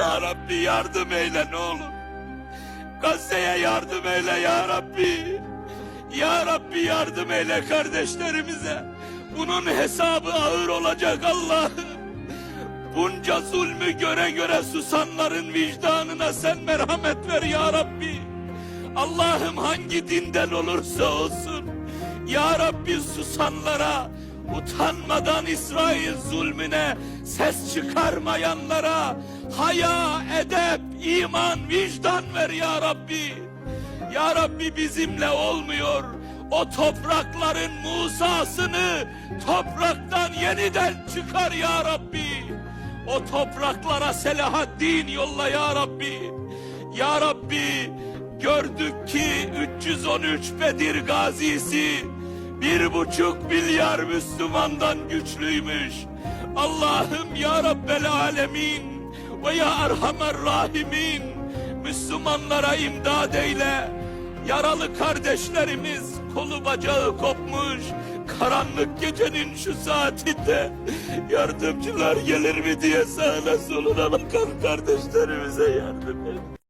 Ya Rabbi yardım eyle ne olur. Gazze'ye yardım eyle ya Rabbi. Ya Rabbi yardım eyle kardeşlerimize. Bunun hesabı ağır olacak Allah'ım. Bunca zulmü göre göre susanların vicdanına sen merhamet ver ya Rabbi. Allah'ım hangi dinden olursa olsun. Ya Rabbi susanlara, utanmadan İsrail zulmüne ses çıkarmayanlara haya, edep, iman, vicdan ver ya Rabbi. Ya Rabbi bizimle olmuyor. O toprakların Musa'sını topraktan yeniden çıkar ya Rabbi. O topraklara Selahaddin yolla ya Rabbi. Ya Rabbi gördük ki 313 Bedir gazisi bir buçuk milyar Müslümandan güçlüymüş. Allah'ım ya Rabbel Alemin ve ya Erhamer Rahimin Müslümanlara imdad eyle. Yaralı kardeşlerimiz kolu bacağı kopmuş. Karanlık gecenin şu saatinde yardımcılar gelir mi diye sağına soluna bakan kardeşlerimize yardım et.